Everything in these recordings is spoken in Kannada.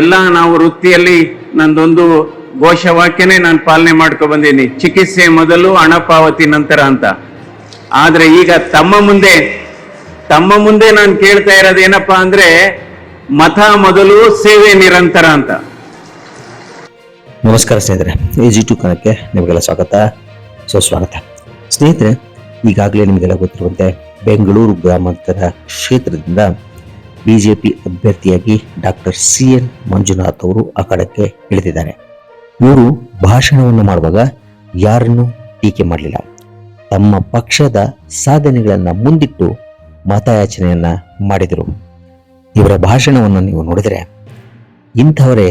ಎಲ್ಲ ನಾವು ವೃತ್ತಿಯಲ್ಲಿ ನಂದೊಂದು ಘೋಷವಾಕ್ಯನೇ ನಾನು ಪಾಲನೆ ಮಾಡ್ಕೊ ಬಂದೀನಿ. ಚಿಕಿತ್ಸೆ ಮೊದಲು ಹಣ ಪಾವತಿ ನಂತರ ಅಂತ. ಆದ್ರೆ ಈಗ ತಮ್ಮ ಮುಂದೆ ತಮ್ಮ ಮುಂದೆ ನಾನು ಕೇಳ್ತಾ ಇರೋದು ಏನಪ್ಪಾ ಅಂದ್ರೆ ಮತ ಮೊದಲು ಸೇವೆ ನಿರಂತರ ಅಂತ. ನಮಸ್ಕಾರ ಸ್ನೇಹಿತರೆ ಈಜಿ ಟು ಕಣಕ್ಕೆ ನಿಮಗೆಲ್ಲ ಸ್ವಾಗತ. ಸುಸ್ವಾಗತ ಸ್ನೇಹಿತರೆ, ಈಗಾಗಲೇ ನಿಮಗೆಲ್ಲ ಗೊತ್ತಿರುವಂತೆ ಬೆಂಗಳೂರು ಗ್ರಾಮಾಂತರ ಕ್ಷೇತ್ರದಿಂದ ಬಿಜೆಪಿ ಅಭ್ಯರ್ಥಿಯಾಗಿ ಡಾಕ್ಟರ್ ಸಿ ಎನ್ ಮಂಜುನಾಥ್ ಅವರು ಅಖಾಡಕ್ಕೆ ಇಳಿದಿದ್ದಾರೆ. ಇವರು ಭಾಷಣವನ್ನು ಮಾಡುವಾಗ ಯಾರನ್ನೂ ಟೀಕೆ ಮಾಡಲಿಲ್ಲ. ತಮ್ಮ ಪಕ್ಷದ ಸಾಧನೆಗಳನ್ನು ಮುಂದಿಟ್ಟು ಮತಯಾಚನೆಯನ್ನ ಮಾಡಿದರು. ಇವರ ಭಾಷಣವನ್ನು ನೀವು ನೋಡಿದರೆ ಇಂಥವರೇ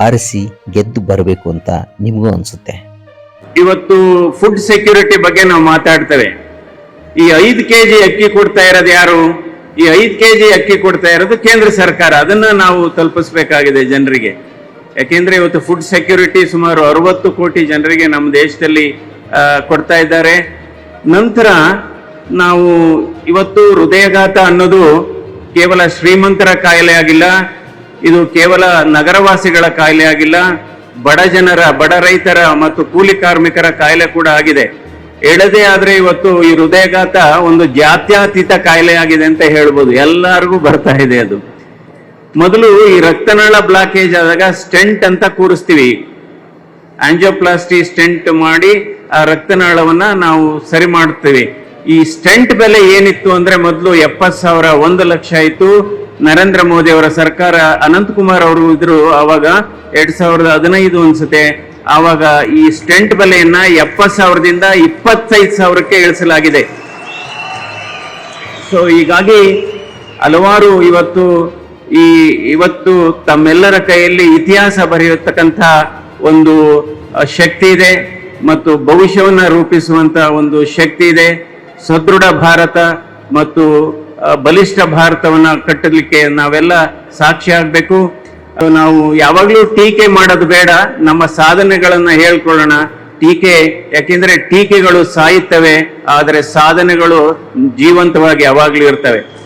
ಆರಿಸಿ ಗೆದ್ದು ಬರಬೇಕು ಅಂತ ನಿಮಗೂ ಅನಿಸುತ್ತೆ. ಇವತ್ತು ಫುಡ್ ಸೆಕ್ಯೂರಿಟಿ ಬಗ್ಗೆ ನಾವು ಮಾತಾಡ್ತೇವೆ. ಈ ಐದು ಕೆಜಿ ಅಕ್ಕಿ ಕೊಡ್ತಾ ಇರೋದು ಯಾರು? ಈ ಐದು ಕೆ ಜಿ ಅಕ್ಕಿ ಕೊಡ್ತಾ ಇರೋದು ಕೇಂದ್ರ ಸರ್ಕಾರ. ಅದನ್ನ ನಾವು ತಲುಪಿಸ್ಬೇಕಾಗಿದೆ ಜನರಿಗೆ. ಯಾಕೆಂದರೆ ಇವತ್ತು ಫುಡ್ ಸೆಕ್ಯೂರಿಟಿ ಸುಮಾರು ಅರವತ್ತು ಕೋಟಿ ಜನರಿಗೆ ನಮ್ಮ ದೇಶದಲ್ಲಿ ಕೊಡ್ತಾ ಇದ್ದಾರೆ. ನಂತರ ನಾವು ಇವತ್ತು ಹೃದಯಘಾತ ಅನ್ನೋದು ಕೇವಲ ಶ್ರೀಮಂತರ ಕಾಯಿಲೆ ಆಗಿಲ್ಲ, ಇದು ಕೇವಲ ನಗರವಾಸಿಗಳ ಕಾಯಿಲೆ ಆಗಿಲ್ಲ, ಬಡ ಜನರ, ಬಡ ರೈತರ ಮತ್ತು ಕೂಲಿ ಕಾರ್ಮಿಕರ ಕಾಯಿಲೆ ಕೂಡ ಆಗಿದೆ. ಎಳದೆ ಆದ್ರೆ ಇವತ್ತು ಈ ಹೃದಯಘಾತ ಒಂದು ಜಾತ್ಯಾತೀತ ಕಾಯಿಲೆ ಆಗಿದೆ ಅಂತ ಹೇಳ್ಬೋದು. ಎಲ್ಲರಿಗೂ ಬರ್ತಾ ಇದೆ ಅದು. ಮೊದಲು ಈ ರಕ್ತನಾಳ ಬ್ಲಾಕೇಜ್ ಆದಾಗ ಸ್ಟೆಂಟ್ ಅಂತ ಕೂರಿಸ್ತೀವಿ. ಆಂಜಿಯೋಪ್ಲಾಸ್ಟಿ ಸ್ಟೆಂಟ್ ಮಾಡಿ ಆ ರಕ್ತನಾಳವನ್ನ ನಾವು ಸರಿ ಮಾಡ್ತೀವಿ ಈ ಸ್ಟೆಂಟ್ ಬೆಲೆ ಏನಿತ್ತು ಅಂದ್ರೆ ಮೊದಲು ಎಪ್ಪತ್ ಸಾವಿರ, ಒಂದು ಲಕ್ಷ ಇತ್ತು ನರೇಂದ್ರ ಮೋದಿ ಅವರ ಸರ್ಕಾರ ಅನಂತಕುಮಾರ್ ಅವರು ಇದ್ರು ಅವಾಗ ಎರಡ್ ಸಾವಿರದ ಹದಿನೈದು ಅನ್ಸುತ್ತೆ. ಆವಾಗ ಈ ಸ್ಟೆಂಟ್ ಬೆಲೆಯನ್ನ ಎಪ್ಪತ್ತು ಸಾವಿರದಿಂದ ಇಪ್ಪತ್ತೈದು ಸಾವಿರಕ್ಕೆ ಇಳಿಸಲಾಗಿದೆ. ಸೊ ಹೀಗಾಗಿ ಹಲವಾರು ಇವತ್ತು ಈ, ಇವತ್ತು ತಮ್ಮೆಲ್ಲರ ಕೈಯಲ್ಲಿ ಇತಿಹಾಸ ಬರೆಯತಕ್ಕಂಥ ಒಂದು ಶಕ್ತಿ ಇದೆ ಮತ್ತು ಭವಿಷ್ಯವನ್ನ ರೂಪಿಸುವಂತ ಒಂದು ಶಕ್ತಿ ಇದೆ. ಸದೃಢ ಭಾರತ ಮತ್ತು ಬಲಿಷ್ಠ ಭಾರತವನ್ನ ಕಟ್ಟಲಿಕ್ಕೆ ನಾವೆಲ್ಲ ಸಾಕ್ಷಿ ಆಗ್ಬೇಕು. ನಾವು ಯಾವಾಗ್ಲೂ ಟೀಕೆ ಮಾಡೋದು ಬೇಡ. ನಮ್ಮ ಸಾಧನೆಗಳನ್ನ ಹೇಳ್ಕೊಳ್ಳೋಣ. ಟೀಕೆ, ಯಾಕೆಂದ್ರೆ ಟೀಕೆಗಳು ಸಾಯುತ್ತವೆ, ಆದರೆ ಸಾಧನೆಗಳು ಜೀವಂತವಾಗಿ ಯಾವಾಗ್ಲೂ ಇರ್ತವೆ.